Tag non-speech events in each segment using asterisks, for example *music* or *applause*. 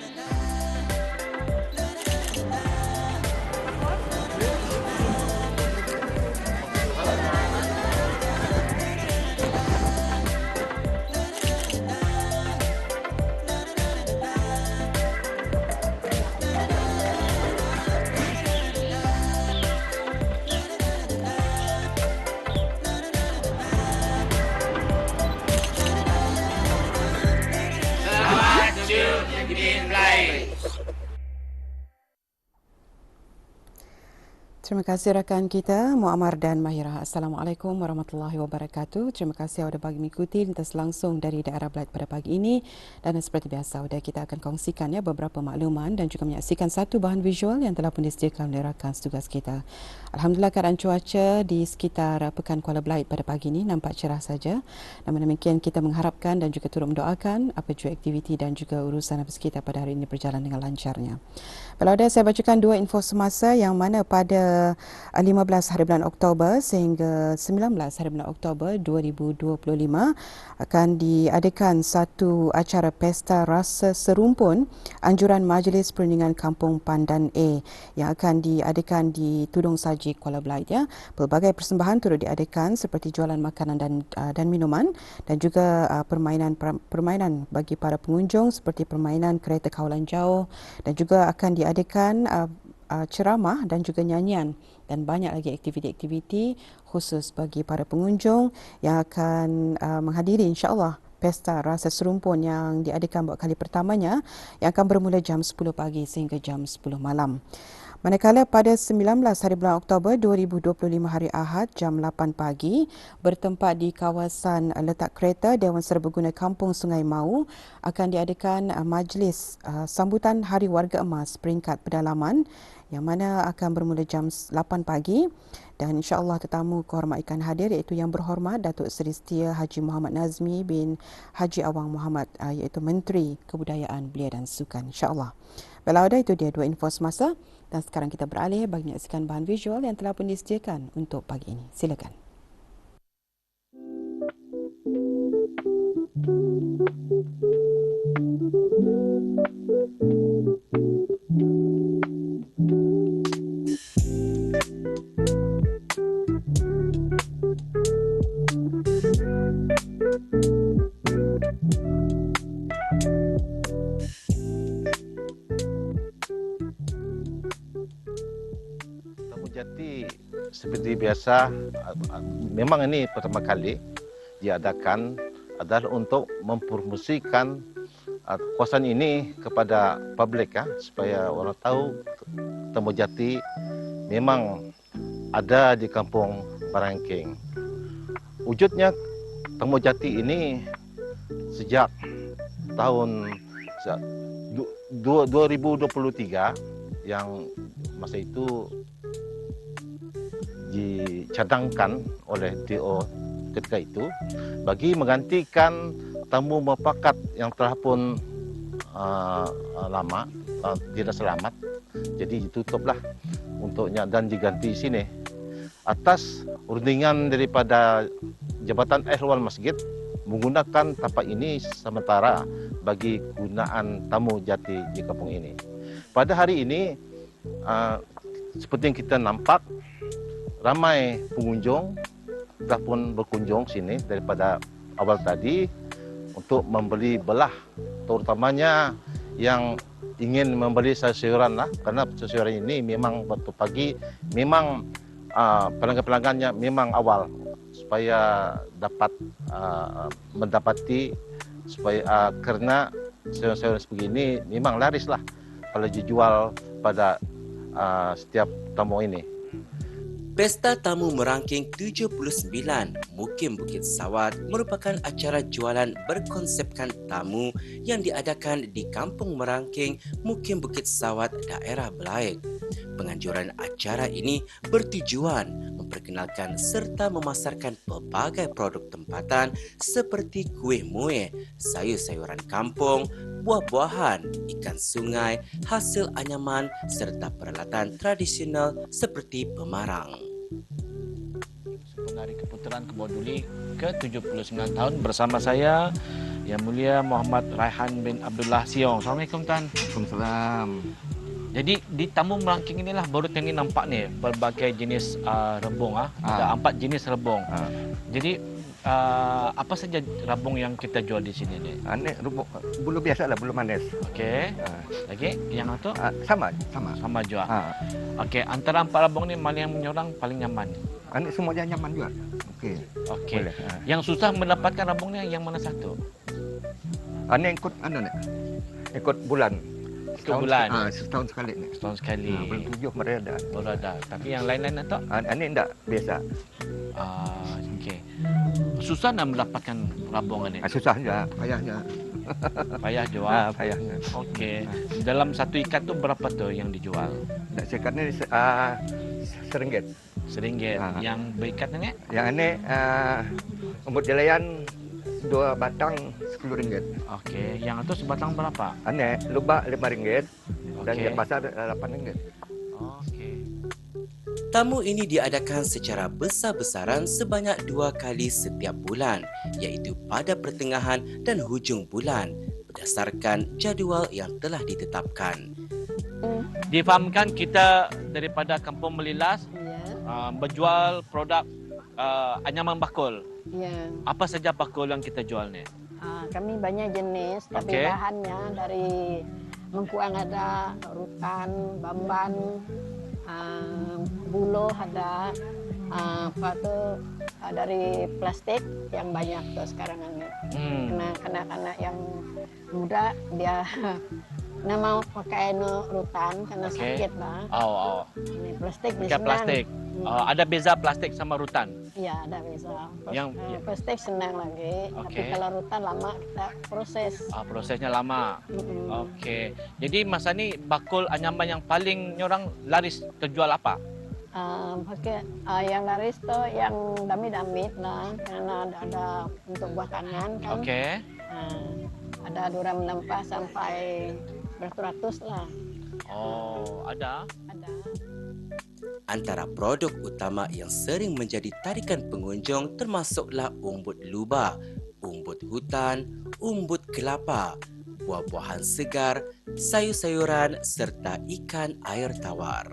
na na Terima kasih rakan kita Muammar dan Mahira. Assalamualaikum warahmatullahi wabarakatuh. Terima kasih sudah bagi mengikuti lintas langsung dari daerah Blight pada pagi ini dan seperti biasa sudah kita akan kongsikan ya beberapa makluman dan juga menyaksikan satu bahan visual yang telah pun disediakan oleh rakan tugas kita. Alhamdulillah keadaan cuaca di sekitar Pekan Kuala Blight pada pagi ini nampak cerah saja. Namun demikian kita mengharapkan dan juga turut mendoakan apa juga aktiviti dan juga urusan apa kita pada hari ini berjalan dengan lancarnya. Kalau ada saya bacakan dua info semasa yang mana pada 15 hari bulan Oktober sehingga 19 hari bulan Oktober 2025 akan diadakan satu acara pesta rasa serumpun anjuran Majlis Perundingan Kampung Pandan A yang akan diadakan di Tudung Saji Kuala Belait ya. Pelbagai persembahan turut diadakan seperti jualan makanan dan uh, dan minuman dan juga uh, permainan permainan bagi para pengunjung seperti permainan kereta kawalan jauh dan juga akan di diadakan uh, uh, ceramah dan juga nyanyian dan banyak lagi aktiviti-aktiviti khusus bagi para pengunjung yang akan uh, menghadiri insya-Allah pesta rasa serumpun yang diadakan buat kali pertamanya yang akan bermula jam 10 pagi sehingga jam 10 malam. Manakala pada 19 hari bulan Oktober 2025 hari Ahad jam 8 pagi bertempat di kawasan letak kereta Dewan Serbaguna Kampung Sungai Mau akan diadakan uh, majlis uh, sambutan Hari Warga Emas peringkat pedalaman yang mana akan bermula jam 8 pagi dan insya-Allah tetamu kehormat ikan hadir iaitu yang berhormat Datuk Seri Setia Haji Muhammad Nazmi bin Haji Awang Muhammad uh, iaitu Menteri Kebudayaan Belia dan Sukan insya-Allah. Baiklah ada itu dia dua info semasa. Dan sekarang kita beralih bagi menyaksikan bahan visual yang telah pun disediakan untuk pagi ini. Silakan. Seperti biasa memang ini pertama kali diadakan adalah untuk mempromosikan uh, kawasan ini kepada publik ya supaya orang tahu Temu Jati memang ada di kampung Barangking. Wujudnya Temu Jati ini sejak tahun 2023 yang masa itu dicadangkan oleh DO ketika itu bagi menggantikan tamu mufakat yang telah pun uh, lama uh, tidak selamat jadi ditutuplah untuknya dan diganti sini atas rundingan daripada Jabatan Ehwal Masjid menggunakan tapak ini sementara bagi gunaan tamu jati di kampung ini. Pada hari ini, uh, seperti yang kita nampak, ramai pengunjung telah pun berkunjung sini daripada awal tadi untuk membeli belah terutamanya yang ingin membeli sayuran lah karena sayuran ini memang waktu pagi memang uh, pelanggan-pelanggannya memang awal supaya dapat uh, mendapati supaya uh, karena sayuran-sayuran sebegini memang laris lah kalau dijual pada setiap tamu ini. Pesta Tamu Merangking 79 Mukim Bukit Sawat merupakan acara jualan berkonsepkan tamu yang diadakan di Kampung Merangking, Mukim Bukit Sawat, daerah Belaik. Penganjuran acara ini bertujuan memperkenalkan serta memasarkan pelbagai produk tempatan seperti kuih muih, sayur-sayuran kampung, buah-buahan, ikan sungai, hasil anyaman serta peralatan tradisional seperti pemarang. Penari Keputaran Keboduli ke-79 tahun bersama saya Yang Mulia Muhammad Raihan bin Abdullah Siong. Assalamualaikum Tuan. Waalaikumsalam. Jadi di tamu merangking inilah baru tengok nampak ni berbagai jenis uh, rebung ah. Ada Ah. empat jenis rebung. Ah. Jadi uh, apa saja rabung yang kita jual di sini ni? Ini rubuk bulu biasa lah, bulu manis. Okey. Ah, Lagi yang tu ah, sama, sama. sama juga. Ah, Okey, antara empat rabung ni mana yang menyorang paling nyaman? ini semuanya nyaman juga. Okey, Okey. Ah. Yang susah mendapatkan rabung ni yang mana satu? Ini ikut anu ni. Ikut bulan. Ikut bulan. Ah, setahun sekali ni. Setahun sekali. Ah, bulan tujuh mereka ada. Baru ada. Tapi yang lain-lain tak? Ah, ini tidak biasa. Ah, okey. Susah nak mendapatkan rabung ni. Ah, susah juga, payahnya. Payah *laughs* Ah, jual. payahnya. Okey. Dalam satu ikat tu berapa tu yang dijual? Tak sekat ni ah, seringgit. Seringgit. Ah. Yang berikat ni? Yang ini ah, umbut jelayan dua batang sepuluh ringgit. Okey. Yang tu sebatang berapa? Ini lubak lima ringgit dan Okey. yang pasar ah, lapan ringgit. Okey. Tamu ini diadakan secara besar-besaran sebanyak dua kali setiap bulan iaitu pada pertengahan dan hujung bulan berdasarkan jadual yang telah ditetapkan. Difahamkan kita daripada Kampung Melilas Ya, uh, berjual produk uh, anyaman bakul. Ya. Apa saja bakul yang kita jual ni? Ah, kami banyak jenis, tapi Okey. bahannya dari mengkuang ada, rutan, bamban, ah, buloh ada, ah, apa tu ah, dari plastik yang banyak tu sekarang ini. Hmm. Kena kanak-kanak yang muda dia *laughs* nak mau pakai no rutan karena Okey. sakit bah. Oh, oh. Ini plastik Pakai senang. plastik. Hmm. Uh, ada beza plastik sama rutan. Ya, ada bisa. Yang- Yang plastik senang lagi, tapi Okey. kalau rutan lama kita proses. Uh, prosesnya lama. Mm-mm. Okey. Jadi masa ni bakul anyaman yang paling nyorang laris terjual apa? Ah, pakai ah, yang laris tu yang damit-damit lah, karena ada, ada untuk buah kanan kan. Okey. Ah, ada dura menempah sampai beratus-ratus lah. Oh, ada. Antara produk utama yang sering menjadi tarikan pengunjung termasuklah umbut lubak, umbut hutan, umbut kelapa, buah-buahan segar, sayur-sayuran serta ikan air tawar.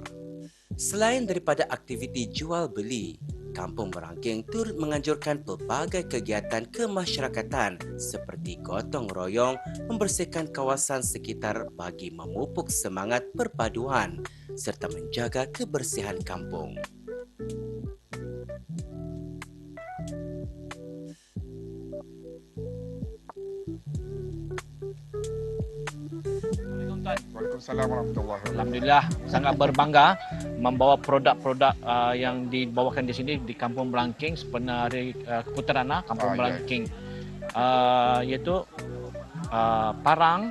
Selain daripada aktiviti jual beli, Kampung Merangking turut menganjurkan pelbagai kegiatan kemasyarakatan seperti gotong royong membersihkan kawasan sekitar bagi memupuk semangat perpaduan serta menjaga kebersihan kampung. Waalaikumsalam warahmatullahi wabarakatuh. Alhamdulillah sangat berbangga membawa produk-produk uh, yang dibawakan di sini di Kampung Melangking sepenuh hari uh, Keputerana Kampung Ah, ya. Melangking. Uh, iaitu uh, parang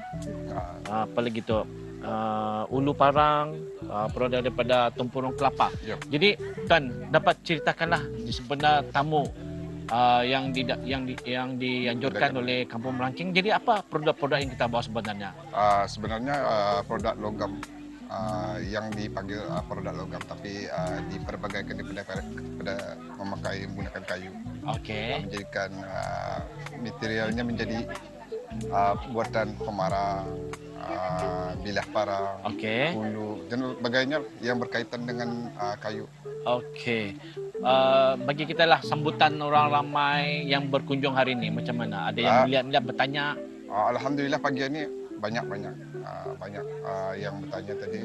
uh, apa lagi tu uh, ulu parang uh, produk daripada tempurung kelapa. Ya. Jadi tuan dapat ceritakanlah sebenar tamu uh, yang di, yang di, yang dianjurkan oleh Kampung Melangking. Jadi apa produk-produk yang kita bawa sebenarnya? ah, sebenarnya ah, produk logam ah, yang dipanggil ah, produk logam tapi ah, diperbagaikan daripada kepada memakai menggunakan kayu Okey. menjadikan ah, materialnya menjadi ah, buatan pemarang, ah, bilah parang, Okey. hulu dan sebagainya yang berkaitan dengan ah, kayu. Okey. Uh, bagi kita lah sambutan orang ramai yang berkunjung hari ini macam mana? Ada yang melihat-melihat bertanya. Ah, Alhamdulillah pagi ini banyak-banyak ah, banyak ah, yang bertanya tadi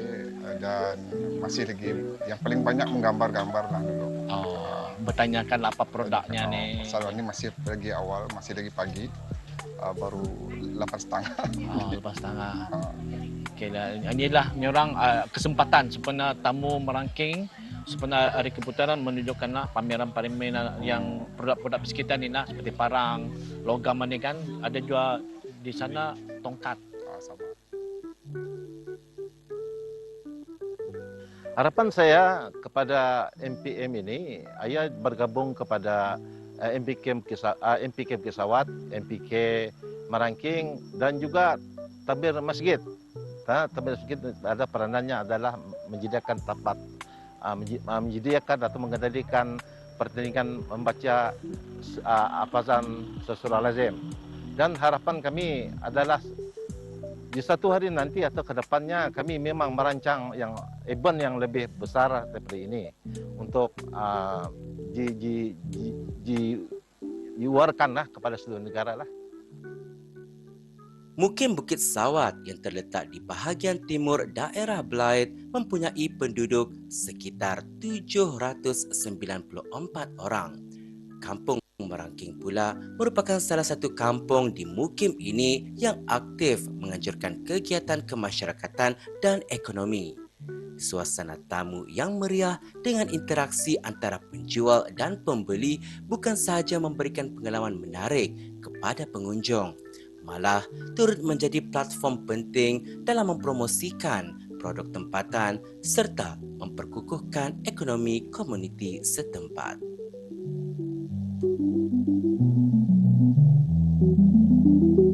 ah, dan masih lagi yang paling banyak menggambar-gambar lah dulu. Oh, bertanyakan apa produknya Ah, ni. Masalah ini masih lagi awal, masih lagi pagi. Ah, baru lapan setengah. Oh, lepas tengah. *laughs* Ah, Okey lah. Inilah orang uh, kesempatan sebenarnya tamu merangking sebenarnya hari keputaran menunjukkanlah pameran-pameran yang produk-produk sekitar ni lah seperti parang, logam ni kan ada juga di sana tongkat. ah, sama. Harapan saya kepada MPM ini, ayah bergabung kepada uh, MPK MPK Kisawat, MPK Marangking dan juga tabir masjid. Ha, tabir masjid ada peranannya adalah menyediakan tempat, menji- uh, menyediakan atau mengendalikan pertandingan membaca uh, afazan sesurah lazim. dan harapan kami adalah di satu hari nanti atau ke depannya kami memang merancang yang event yang lebih besar daripada ini untuk uh, di, di, di, di, diwarkanlah kepada seluruh negara lah. Mukim Bukit Sawat yang terletak di bahagian timur daerah Blythe mempunyai penduduk sekitar 794 orang. Kampung Merangking pula merupakan salah satu kampung di Mukim ini yang aktif menganjurkan kegiatan kemasyarakatan dan ekonomi. Suasana tamu yang meriah dengan interaksi antara penjual dan pembeli bukan sahaja memberikan pengalaman menarik kepada pengunjung, malah turut menjadi platform penting dalam mempromosikan produk tempatan serta memperkukuhkan ekonomi komuniti setempat. Thank you.